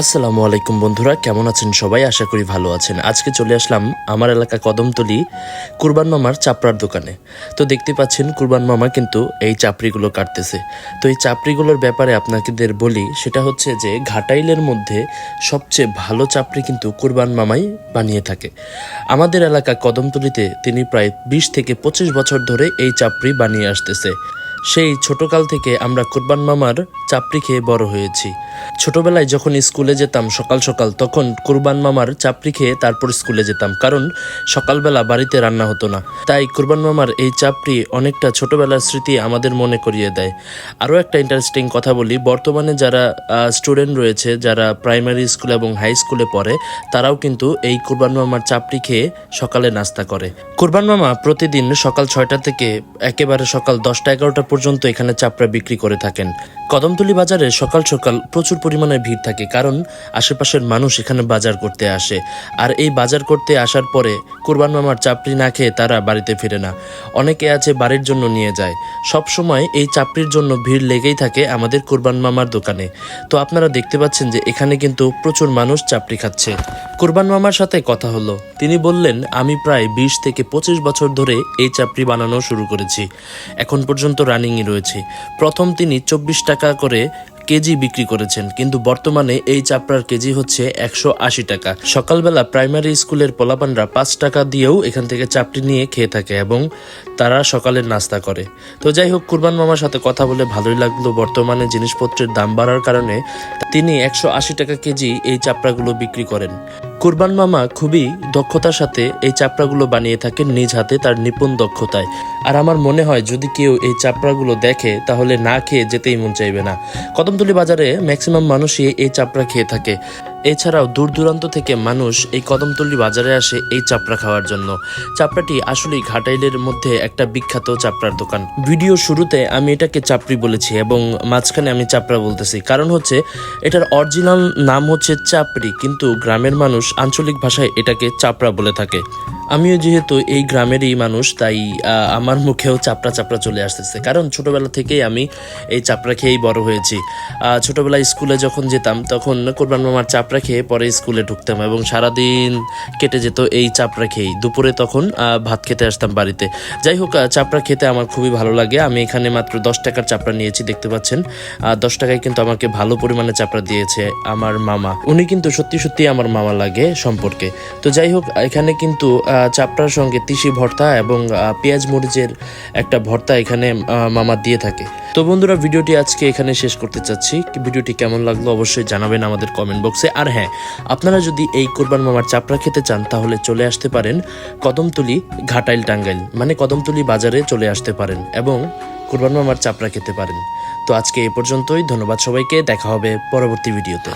আসসালামু আলাইকুম বন্ধুরা, কেমন আছেন সবাই? আশা করি ভালো আছেন। আজকে চলে আসলাম আমার এলাকা কদমতলি কুরবান মামার চাপড়ার দোকানে। তো দেখতে পাচ্ছেন, কুরবান মামা কিন্তু এই চাপড়িগুলো কাটতেছে। তো এই চাপড়িগুলোর ব্যাপারে আপনাদের বলি, সেটা হচ্ছে যে ঘাটাইলের মধ্যে সবচেয়ে ভালো চাপড়ি কিন্তু কুরবান মামাই বানিয়ে থাকে। আমাদের এলাকা কদমতলিতে তিনি প্রায় বিশ থেকে পঁচিশ বছর ধরে এই চাপড়ি বানিয়ে আসতেছে। সেই ছোটকাল থেকে আমরা কুরবান মামার চাপড়ি খেয়ে বড় হয়েছি। ছোটবেলায় যখন স্কুলে যেতাম সকাল সকাল, তখন কুরবান মামার চাপড়ি খেয়ে তারপর স্কুলে যেতাম, কারণ সকালবেলা বাড়িতে রান্না হতো না। তাই কুরবান মামার এই চাপড়ি অনেকটা ছোটবেলার স্মৃতি আমাদের মনে করিয়ে দেয়। আরও একটা ইন্টারেস্টিং কথা বলি, বর্তমানে যারা স্টুডেন্ট রয়েছে, যারা প্রাইমারি স্কুল এবং হাই স্কুলে পড়ে, তারাও কিন্তু এই কুরবান মামার চাপড়ি খেয়ে সকালে নাস্তা করে। কুরবান মামা প্রতিদিন সকাল ছয়টা থেকে একেবারে সকাল দশটা এগারোটা পর্যন্ত এখানে চাপড়া বিক্রি করে থাকেন। কদমতলি বাজারে সকাল সকাল প্রচুর পরিমাণে ভিড় থাকে, কারণ আশেপাশের মানুষ এখানে বাজার করতে আসে। আর এই বাজার করতে আসার পরে কুরবান মামার চাপড়ি না খেয়ে তারা বাড়িতে ফিরে না। অনেকে আছে বাড়ির জন্য নিয়ে যায়। সব সময় এই চাপড়ির জন্য ভিড় লেগেই থাকে আমাদের কুরবান মামার দোকানে। তো আপনারা দেখতে পাচ্ছেন যে এখানে কিন্তু প্রচুর মানুষ চাপড়ি খাচ্ছে। কুরবান মামার সাথে কথা হলো। তিনি বললেন, আমি প্রায় বিশ থেকে পঁচিশ বছর ধরে এই চাপড়ি বানানো শুরু করেছি। এখন পর্যন্ত রানিংই রয়েছে। প্রথম তিনি চব্বিশ টাকা করে কেজি বিক্রি করেছেন, কিন্তু বর্তমানে এই চাপড়ার কেজি হচ্ছে একশো আশি টাকা। সকালবেলা প্রাইমারি স্কুলের পোলাপানরা পাঁচ টাকা দিয়েও এখান থেকে চাপড়ি নিয়ে খেয়ে থাকে এবং তারা সকালের নাস্তা করে। তো যাই হোক, কুরবান মামার সাথে কথা বলে ভালোই লাগল। বর্তমানে জিনিসপত্রের দাম বাড়ার কারণে তিনি একশো আশি টাকা কেজি এই চাপড়াগুলো বিক্রি করেন। কুরবান মামা খুবই দক্ষতার সাথে এই চাপড়াগুলো বানিয়ে থাকেন নিজ হাতে, তার নিপুণ দক্ষতায়। আর আমার মনে হয় যদি কেউ এই চাপড়াগুলো দেখে, তাহলে না খেয়ে যেতেই মন চাইবে না। কদমতলি বাজারে ম্যাক্সিমাম মানুষই এই চাপড়া খেয়ে থাকে। এছাড়াও দূর দূরান্ত থেকে মানুষ এই কদমতলি বাজারে আসে এই চাপড়া খাওয়ার জন্য। চাপড়াটি আসলেই ঘাটাইলের মধ্যে একটা বিখ্যাত চাপড়ার দোকান। ভিডিও শুরুতে আমি এটাকে চাপড়ি বলেছি এবং মাঝখানে আমি চাপড়া বলতেছি। কারণ হচ্ছে, এটার অরিজিনাল নাম হচ্ছে চাপড়ি, কিন্তু গ্রামের মানুষ আঞ্চলিক ভাষায় এটাকে চাপড়া বলে থাকে। আমিও যেহেতু এই গ্রামেরই মানুষ, তাই আমার মুখেও চাপড়া চাপড়া চলে আসতেছে। কারণ ছোটবেলা থেকেই আমি এই চাপড়া খেয়েই বড় হয়েছি। ছোটবেলায় স্কুলে যখন যেতাম, তখন কোরবান মামার চাপড়া খেয়ে পরে স্কুলে ঢুকতাম এবং সারাদিন কেটে যেত এই চাপড়া খেয়েই দুপুরে তখন ভাত খেতে আসতাম বাড়িতে। যাই হোক চাপড়া খেতে আমার খুবই ভালো লাগে। আমি এখানে মাত্র দশ টাকার চাপড়া নিয়েছি, দেখতে পাচ্ছেন। দশ টাকায় কিন্তু আমাকে ভালো পরিমাণে চাপড়া দিয়েছে আমার মামা। উনি কিন্তু সত্যি সত্যি আমার মামা লাগে সম্পর্কে। তো যাই হোক, এখানে কিন্তু চাপড়ার সঙ্গে তিসি ভর্তা এবং পেঁয়াজ মরিচের একটা ভর্তা এখানে মামা দিয়ে থাকে। তো বন্ধুরা, ভিডিওটি আজকে এখানে শেষ করতে চাচ্ছি। ভিডিওটি কেমন লাগল অবশ্যই জানাবেন আমাদের কমেন্ট বক্সে আর হ্যাঁ আপনারা যদি এই কোরবান মামার চাপড়া খেতে চান, তাহলে চলে আসতে পারেন কদমতলি ঘাটাইল টাঙ্গাইল মানে কদমতলি বাজারে চলে আসতে পারেন এবং কোরবান মামার চাপড়া খেতে পারেন। তো আজকে এ পর্যন্তই, ধন্যবাদ সবাইকে, দেখা হবে পরবর্তী ভিডিওতে।